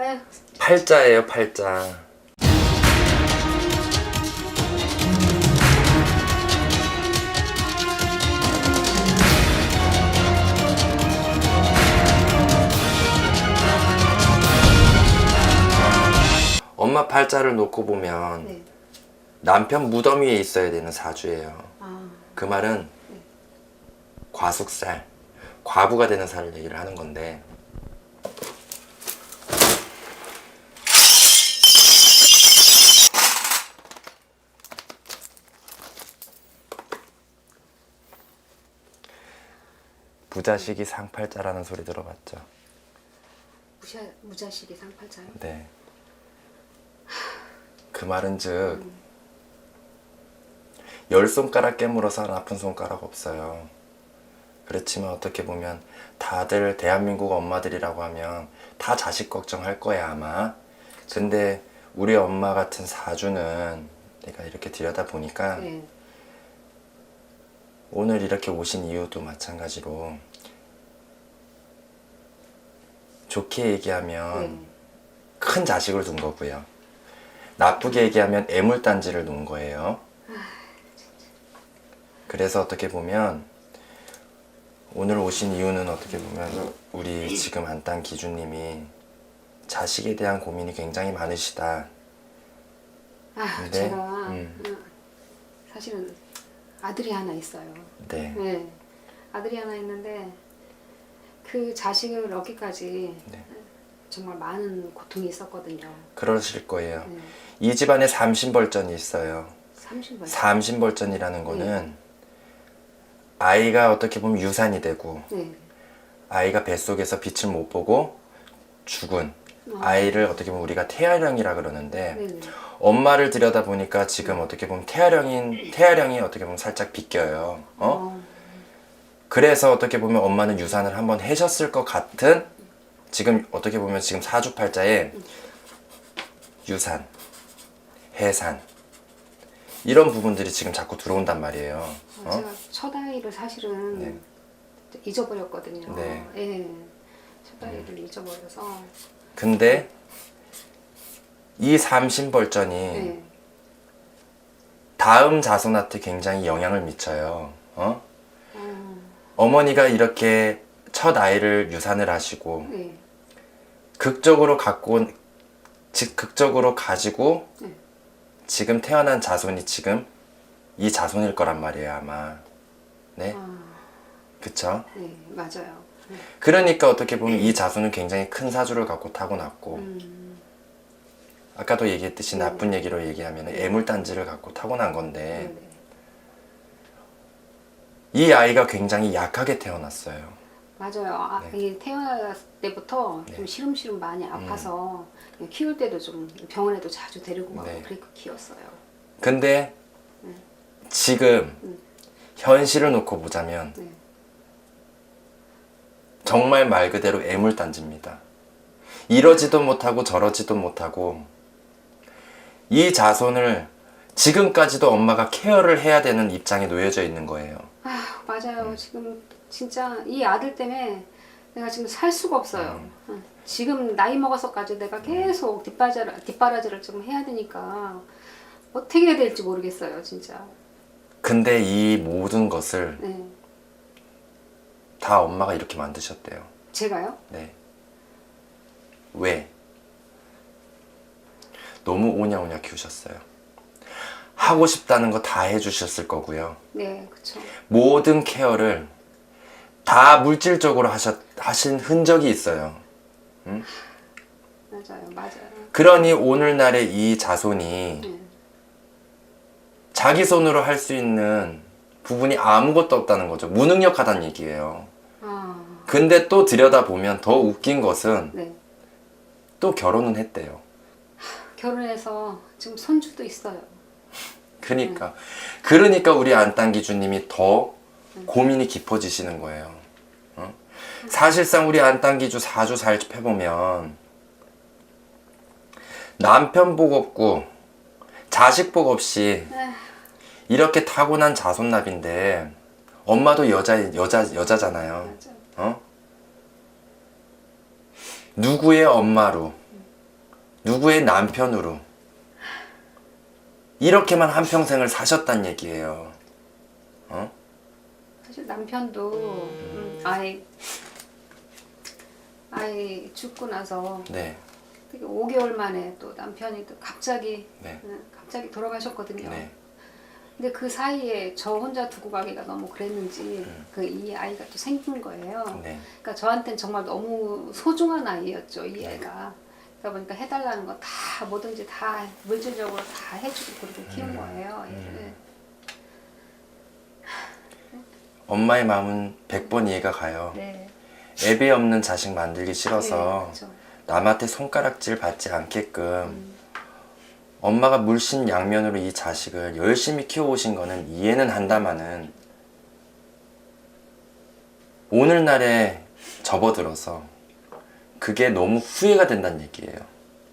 아유, 팔자예요, 팔자. 엄마 팔자를 놓고 보면 네. 남편 무덤 위에 있어야 되는 사주예요. 아, 그 말은 과숙살, 과부가 되는 살을 얘기를 하는 건데 부자식이 상팔자라는 소리 들어봤죠? 무자, 무자식이 상팔자요? 네. 그 말은 즉, 열 손가락 깨물어서 안 아픈 손가락 없어요. 그렇지만 어떻게 보면 다들 대한민국 엄마들이라고 하면 다 자식 걱정할 거야 아마. 근데 우리 엄마 같은 사주는 내가 이렇게 들여다 보니까 네. 오늘 이렇게 오신 이유도 마찬가지로 좋게 얘기하면 네. 큰 자식을 둔 거고요. 나쁘게 얘기하면 애물단지를 놓은 거예요. 그래서 어떻게 보면 오늘 오신 이유는 어떻게 보면 우리 지금 안딴 기준님이 자식에 대한 고민이 굉장히 많으시다. 아, 근데, 제가 음. 어, 사실은 아들이 하나 있어요. 네. 네. 아들이 하나 있는데 그 자식을 얻기까지 네. 정말 많은 고통이 있었거든요. 그러실 거예요. 네. 이 집안에 삼신벌전이 있어요. 30번. 삼신벌전이라는 거는 아이가 어떻게 보면 유산이 되고 네. 아이가 뱃속에서 빛을 못 보고 죽은 아이를 어떻게 보면 우리가 태아령이라 그러는데 네. 네. 엄마를 들여다 보니까 지금 어떻게 보면 태아령인 태아령이 어떻게 보면 살짝 비껴요. 어? 어. 그래서 어떻게 보면 엄마는 유산을 한번 해셨을 것 같은 지금 어떻게 보면 지금 사주팔자에 유산, 해산 이런 부분들이 지금 자꾸 들어온단 말이에요. 어, 어? 제가 첫 아이를 사실은 네. 잊어버렸거든요. 네. 예. 첫 아이를 잊어버려서 근데 이 삼신벌전이 네. 다음 자손한테 굉장히 영향을 미쳐요. 어? 어, 어머니가 이렇게 첫 아이를 유산을 하시고 네. 극적으로 갖고 온, 즉 극적으로 가지고 네. 지금 태어난 자손이 지금 이 자손일 거란 말이에요 아마. 네, 아, 그쵸? 네, 맞아요. 네. 그러니까 어떻게 보면 이 자손은 굉장히 큰 사주를 갖고 타고났고 음, 아까도 얘기했듯이 네. 나쁜 얘기로 얘기하면 애물단지를 갖고 타고난 네. 건데 네. 이 아이가 굉장히 약하게 태어났어요. 맞아요. 아, 네. 이 태어났을 때부터 좀 시름시름 많이 아파서 키울 때도 좀 병원에도 자주 데리고 가고 네. 그렇게 키웠어요. 근데 지금 음. 현실을 놓고 보자면 네. 정말 말 그대로 애물단지입니다. 이러지도 못하고 저러지도 못하고 이 자손을 지금까지도 엄마가 케어를 해야 되는 입장에 놓여져 있는 거예요. 아 음. 맞아요. 지금 진짜 이 아들 때문에 내가 지금 살 수가 없어요. 음. 어, 지금 나이 먹어서까지 내가 계속 뒷바라지를, 뒷바라지를 좀 해야 되니까 어떻게 해야 될지 모르겠어요, 진짜. 근데 이 모든 것을 네. 다 엄마가 이렇게 만드셨대요. 제가요? 네. 왜? 너무 오냐오냐 키우셨어요. 하고 싶다는 거 다 해주셨을 거고요. 네, 그쵸. 모든 케어를 다 물질적으로 하셨, 하신 흔적이 있어요. 맞아요, 맞아요. 그러니 오늘날의 이 자손이 네. 자기 손으로 할 수 있는 부분이 아무것도 없다는 거죠. 무능력하다는 얘기예요. 아, 근데 또 들여다보면 더 웃긴 것은 네. 또 결혼은 했대요. 결혼해서 지금 손주도 있어요. 그러니까 그러니까 우리 안딴 기주님이 더 고민이 깊어지시는 거예요. 어? 사실상 우리 안딴 기주 사주 살펴보면 남편 복 없고 자식 복 없이 에휴. 이렇게 타고난 자손납인데 엄마도 여자 여자 여자잖아요. 맞아요. 어? 누구의 엄마로 누구의 남편으로 이렇게만 한 평생을 사셨단 얘기예요. 어? 사실 남편도 음, 아이 아이 죽고 나서 네, 되게 5개월 만에 또 남편이 또 갑자기 네, 음, 갑자기 돌아가셨거든요. 네. 근데 그 사이에 저 혼자 두고 가기가 너무 그랬는지 그이 아이가 또 생긴 거예요. 음. 네. 그러니까 저한테는 정말 너무 소중한 아이였죠 이 애가. 그러다 보니까 해달라는 거 다 뭐든지 다 물질적으로 다 해주고 그렇게 키운 음. 거예요. 얘를. 엄마의 마음은 100번 이해가 가요. 네. 애비 없는 자식 만들기 싫어서 네, 그렇죠. 남한테 손가락질 받지 않게끔 엄마가 물씬 양면으로 이 자식을 열심히 키워오신 거는 이해는 한다마는 오늘날에 접어들어서 그게 너무 후회가 된다는 얘기예요.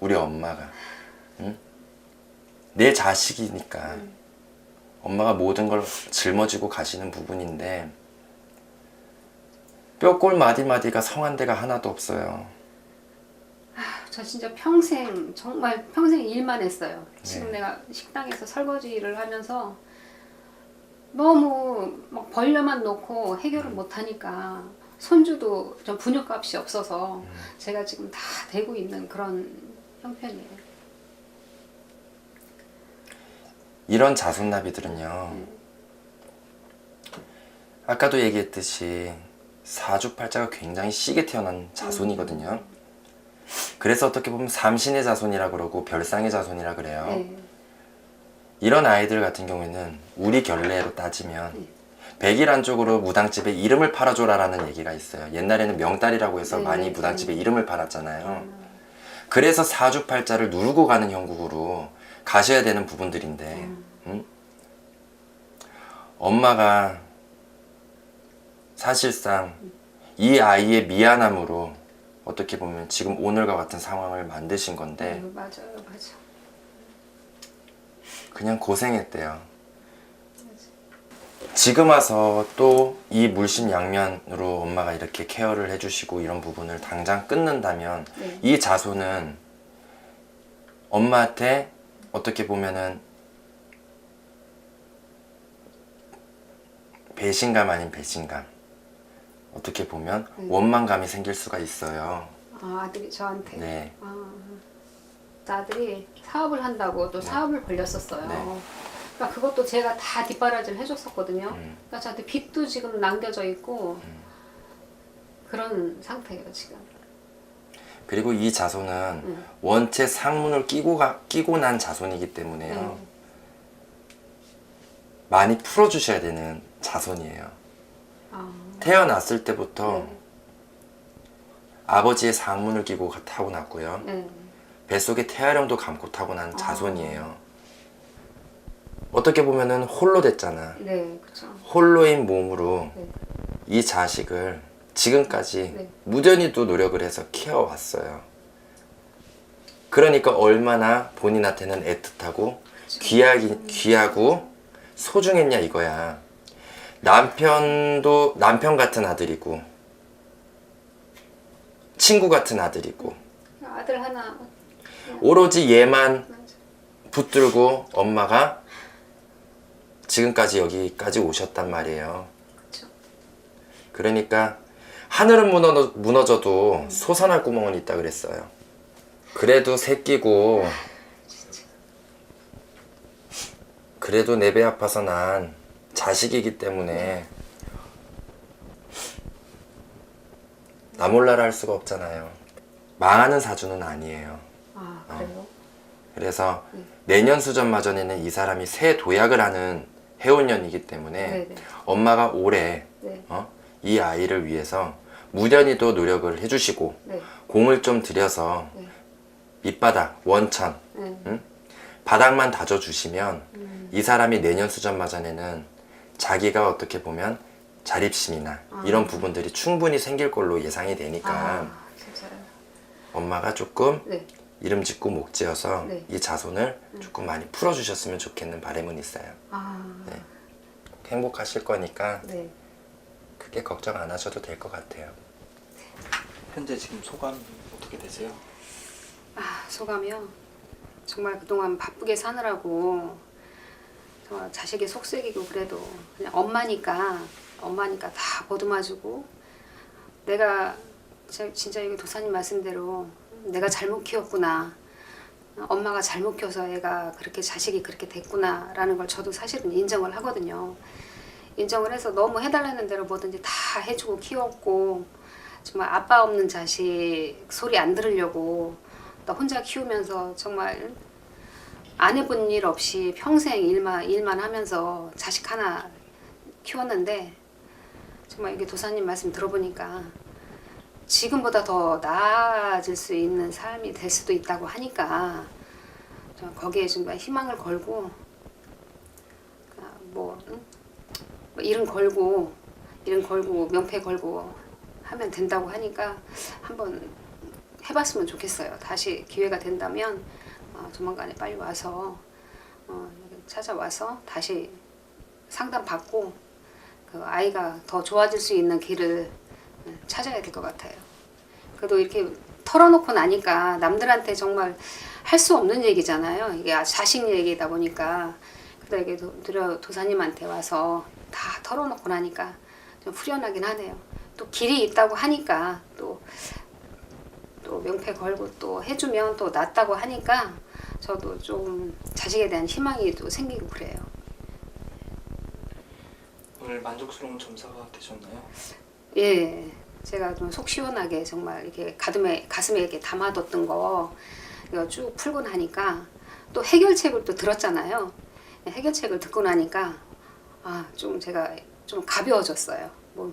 우리 엄마가. 응? 내 자식이니까 엄마가 모든 걸 짊어지고 가시는 부분인데 뼈골 마디마디가 성한 데가 하나도 없어요. 저 진짜 평생 정말 평생 일만 했어요. 지금 네. 내가 식당에서 설거지 일을 하면서 너무 막 벌려만 놓고 해결을 못 하니까 손주도 좀 분유값이 없어서 제가 지금 다 되고 있는 그런 형편이에요. 이런 자손나비들은요. 아까도 얘기했듯이 사주팔자가 굉장히 시게 태어난 자손이거든요. 그래서 어떻게 보면 삼신의 자손이라 그러고 별상의 자손이라 그래요. 네. 이런 아이들 같은 경우에는 우리 결례로 따지면 네. 백일 안 쪽으로 무당집에 이름을 팔아줘라라는 얘기가 있어요. 옛날에는 명달이라고 해서 네, 많이 네, 무당집에 네. 이름을 팔았잖아요. 음, 그래서 사주팔자를 누르고 가는 형국으로 가셔야 되는 부분들인데 응? 엄마가 사실상 이 아이의 미안함으로 어떻게 보면 지금 오늘과 같은 상황을 만드신 건데 네, 맞아요, 맞아. 그냥 고생했대요. 지금 와서 또 이 물씬 양면으로 엄마가 이렇게 케어를 해주시고 이런 부분을 당장 끊는다면 네. 이 자손은 엄마한테 어떻게 보면은 배신감 아닌 배신감 어떻게 보면 음. 원망감이 생길 수가 있어요. 아, 아들이 저한테. 네. 아, 아들이 사업을 한다고 또 사업을 벌렸었어요. 네. 그러니까 그것도 제가 다 뒷바라지를 해줬었거든요. 음. 그러니까 저한테 빚도 지금 남겨져 있고 그런 상태예요 지금. 그리고 이 자손은 음. 원체 상문을 끼고 가, 끼고 난 자손이기 때문에요. 네. 많이 풀어주셔야 되는 자손이에요. 아, 태어났을 때부터 네. 아버지의 상문을 끼고 가- 타고났고요. 네. 뱃속에 태아령도 감고 타고난 자손이에요. 어떻게 보면은 홀로 됐잖아. 네, 그렇죠. 홀로인 몸으로 네. 이 자식을 지금까지 네. 무전히도 노력을 해서 키워왔어요. 그러니까 얼마나 본인한테는 애틋하고 귀하기, 귀하고 소중했냐 이거야. 남편도 남편 같은 아들이고 친구 같은 아들이고 아들 하나 오로지 얘만. 붙들고 엄마가 지금까지 여기까지 오셨단 말이에요. 그러니까 하늘은 무너, 무너져도 솟아날 구멍은 있다 그랬어요. 그래도 새끼고 그래도 내 배 아파서 난 자식이기 때문에 나 몰라라 할 수가 없잖아요. 망하는 사주는 아니에요. 아 그래요? 그래서 내년 수전 마전에는 이 사람이 새 도약을 하는 해운년이기 때문에 네, 네. 엄마가 올해 네. 어? 이 아이를 위해서 무련히도 노력을 해주시고 네. 공을 좀 들여서 네. 밑바닥 원천 네. 바닥만 다져주시면 음. 이 사람이 내년 수전 마전에는 자기가 어떻게 보면 자립심이나 아. 이런 부분들이 충분히 생길 걸로 예상이 되니까 아 진짜요? 엄마가 조금 네. 이름 짓고 목 지어서 네. 이 자손을 조금 많이 풀어주셨으면 좋겠는 바람은 있어요. 아 네. 행복하실 거니까 네. 크게 걱정 안 하셔도 될 것 같아요. 현재 지금 소감 어떻게 되세요? 아 소감이요. 정말 그동안 바쁘게 사느라고 정말 자식이 속썩이고 그래도 그냥 엄마니까 엄마니까 다 보듬어주고 내가 제- 진짜 이게 도사님 말씀대로 내가 잘못 키웠구나 엄마가 잘못 키워서 애가 그렇게 자식이 그렇게 됐구나 라는 걸 저도 사실은 인정을 하거든요. 인정을 해서 너무 해달라는 대로 뭐든지 다 해주고 키웠고 정말 아빠 없는 자식 소리 안 들으려고 나 혼자 키우면서 정말 안 해본 일 없이 평생 일만 일만 하면서 자식 하나 키웠는데 정말 이게 도사님 말씀 들어보니까 지금보다 더 나아질 수 있는 삶이 될 수도 있다고 하니까 저 거기에 정말 희망을 걸고 아, 뭐, 응? 뭐 이름 걸고 이름 걸고 명패 걸고 하면 된다고 하니까 한번 해봤으면 좋겠어요. 다시 기회가 된다면 어, 조만간에 빨리 와서 어, 찾아와서 다시 상담 받고 그 아이가 더 좋아질 수 있는 길을 어, 찾아야 될 것 같아요. 그래도 이렇게 털어놓고 나니까 남들한테 정말 할 수 없는 얘기잖아요. 이게 자식 얘기다 보니까 그래도 이게 도, 도사님한테 와서 다 털어놓고 나니까 좀 후련하긴 하네요. 또 길이 있다고 하니까 또 또 명패 걸고 또 해주면 또 낫다고 하니까 저도 좀 자식에 대한 희망이 또 생기고 그래요. 오늘 만족스러운 점사가 되셨나요? 예, 제가 좀 속 시원하게 정말 이렇게 가슴에 가슴에 이렇게 담아뒀던 거 이거 쭉 풀고 나니까 또 해결책을 또 들었잖아요. 해결책을 듣고 나니까 아 좀 제가 좀 가벼워졌어요. 뭐